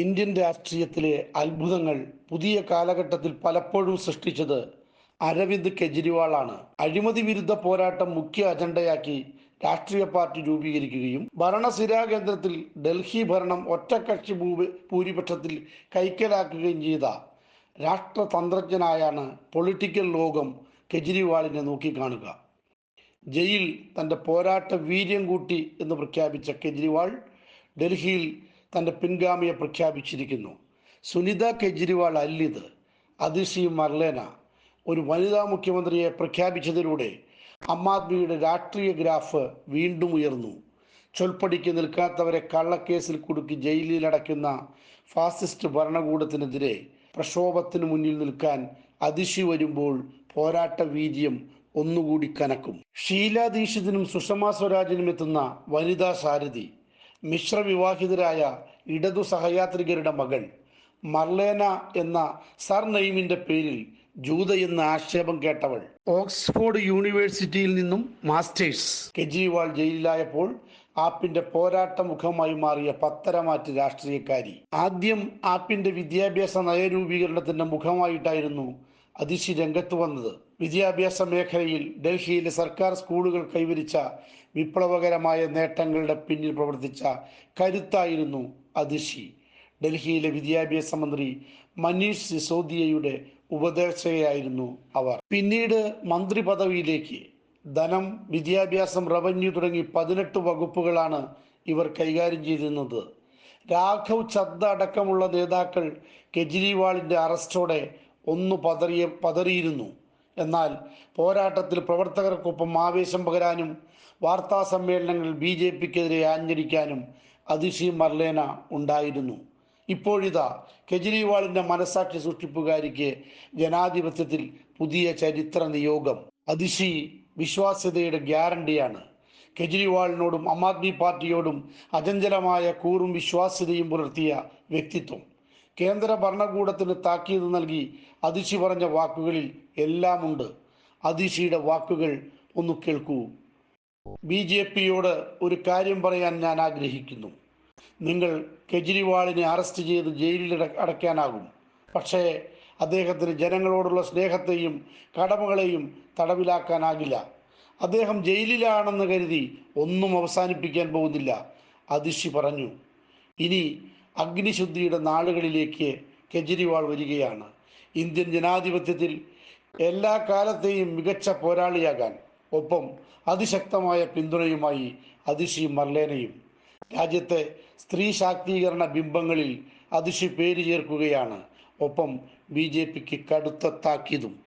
Indian രാഷ്ട്രീയത്തിലെ അത്ഭുതങ്ങൾ പുതിയ കാലഘട്ടത്തിൽ പലപ്പോഴും സൃഷ്ടിച്ചത് അരവിന്ദ് കെജ്രിവാളാണ്. അഴിമതി വിരുദ്ധ പോരാട്ടം മുഖ്യ അജണ്ടയാക്കി രാഷ്ട്രീയ പാർട്ടി രൂപീകരിക്കുകയും ഭരണസിരാ കേന്ദ്രത്തിൽ ഡൽഹി ഭരണം ഒറ്റക്കക്ഷി ഭൂരിപക്ഷത്തിൽ കൈക്കലാക്കുകയും ചെയ്ത രാഷ്ട്രതന്ത്രജ്ഞനായാണ് പൊളിറ്റിക്കൽ ലോകം കെജ്രിവാളിനെ നോക്കിക്കാണുക. ജയിൽ തന്റെ പോരാട്ട വീര്യം കൂട്ടി എന്ന് പ്രഖ്യാപിച്ച കെജ്രിവാൾ ഡൽഹിയിൽ തന്റെ പിൻഗാമിയെ പ്രഖ്യാപിച്ചിരിക്കുന്നു. സുനിത കെജ്രിവാൾ അല്ലിത് അതിഷി മർലേന ഒരു വനിതാ മുഖ്യമന്ത്രിയെ പ്രഖ്യാപിച്ചതിലൂടെ ആം ആദ്മിയുടെ രാഷ്ട്രീയ ഗ്രാഫ് വീണ്ടും ഉയർന്നു. ചൊൽപ്പടിക്ക് നിൽക്കാത്തവരെ കള്ളക്കേസിൽ കുടുക്കി ജയിലിലടയ്ക്കുന്ന ഫാസിസ്റ്റ് ഭരണകൂടത്തിനെതിരെ പ്രക്ഷോഭത്തിന് മുന്നിൽ നിൽക്കാൻ അതിശി വരുമ്പോൾ പോരാട്ട വീര്യം ഒന്നുകൂടി കനക്കും. ഷീല ദീക്ഷിതിനും സുഷമ സ്വരാജിനും എത്തുന്ന വനിതാ സാരഥി മിശ്ര വിവാഹിതരായ ഇടതു സഹയാത്രികരുടെ മകൾ മർലേന എന്ന സർ സർനെയിമിന്റെ പേരിൽ ജൂത എന്ന ആക്ഷേപം കേട്ടവൾ. ഓക്സ്ഫോർഡ് യൂണിവേഴ്സിറ്റിയിൽ നിന്നും മാസ്റ്റേഴ്സ്. കെജ്രിവാൾ ജയിലിലായപ്പോൾ ആപ്പിന്റെ പോരാട്ട മുഖമായി മാറിയ പത്തരമാറ്റ് രാഷ്ട്രീയക്കാരി. ആദ്യം ആപ്പിന്റെ വിദ്യാഭ്യാസ നയരൂപീകരണത്തിന്റെ മുഖമായിട്ടായിരുന്നു അതിശി രംഗത്ത് വന്നത്. വിദ്യാഭ്യാസ മേഖലയിൽ ഡൽഹിയിലെ സർക്കാർ സ്കൂളുകൾ കൈവരിച്ച വിപ്ലവകരമായ നേട്ടങ്ങളുടെ പിന്നിൽ പ്രവർത്തിച്ച കരുത്തായിരുന്നു അതിഷി ഡൽഹിയിലെ വിദ്യാഭ്യാസ മന്ത്രി മനീഷ് സിസോദിയയുടെ ഉപദേശകയായിരുന്നു അവർ. പിന്നീട് മന്ത്രി പദവിയിലേക്ക് ധനം വിദ്യാഭ്യാസം റവന്യൂ തുടങ്ങി പതിനെട്ട് വകുപ്പുകളാണ് ഇവർ കൈകാര്യം ചെയ്തിരുന്നത്. രാഘവ് ചദ്ദ അടക്കമുള്ള നേതാക്കൾ കെജ്രിവാളിന്റെ അറസ്റ്റോടെ ഒന്ന് പതറിയ പതറിയിരുന്നു. എന്നാൽ പോരാട്ടത്തിൽ പ്രവർത്തകർക്കൊപ്പം ആവേശം പകരാനും വാർത്താ സമ്മേളനങ്ങളിൽ ബി ജെ പിക്കെതിരെ ആഞ്ഞടിക്കാനും അതിഷി മർലേന ഉണ്ടായിരുന്നു. ഇപ്പോഴിതാ കെജ്രിവാളിന്റെ മനസാക്ഷി സൃഷ്ടിപ്പുകാരിക്ക് ജനാധിപത്യത്തിൽ പുതിയ ചരിത്ര നിയോഗം. അതിഷി വിശ്വാസ്യതയുടെ ഗ്യാരണ്ടിയാണ്. കെജ്രിവാളിനോടും ആം ആദ്മി പാർട്ടിയോടും അചഞ്ചലമായ കൂറും വിശ്വാസ്യതയും പുലർത്തിയ വ്യക്തിത്വം. കേന്ദ്ര ഭരണകൂടത്തിന് താക്കീത് നൽകി അതിശി പറഞ്ഞ വാക്കുകളിൽ എല്ലാമുണ്ട്. അതിശിയുടെ വാക്കുകൾ ഒന്ന് കേൾക്കൂ. ബി ജെ പിയോട് ഒരു കാര്യം പറയാൻ ഞാൻ ആഗ്രഹിക്കുന്നു. നിങ്ങൾ കെജ്രിവാളിനെ അറസ്റ്റ് ചെയ്ത് ജയിലിൽ അട- അടയ്ക്കാനാകും. പക്ഷേ അദ്ദേഹത്തിന് ജനങ്ങളോടുള്ള സ്നേഹത്തെയും കടമകളെയും തടവിലാക്കാനാകില്ല. അദ്ദേഹം ജയിലിലാണെന്ന് കരുതി ഒന്നും അവസാനിപ്പിക്കാൻ പോകുന്നില്ല. അതിശി പറഞ്ഞു. ഇനി അഗ്നിശുദ്ധിയുടെ നാളുകളിലേക്ക് കെജ്രിവാൾ വരികയാണ്. ഇന്ത്യൻ ജനാധിപത്യത്തിൽ എല്ലാ കാലത്തെയും മികച്ച പോരാളിയാകാൻ ഒപ്പം അതിശക്തമായ പിന്തുണയുമായി അതിശി മർലേനയും രാജ്യത്തെ സ്ത്രീ ശാക്തീകരണ ബിംബങ്ങളിൽ അതിശി പേര് ചേർക്കുകയാണ്. ഒപ്പം ബി ജെ പിക്ക് കടുത്ത താക്കീതും.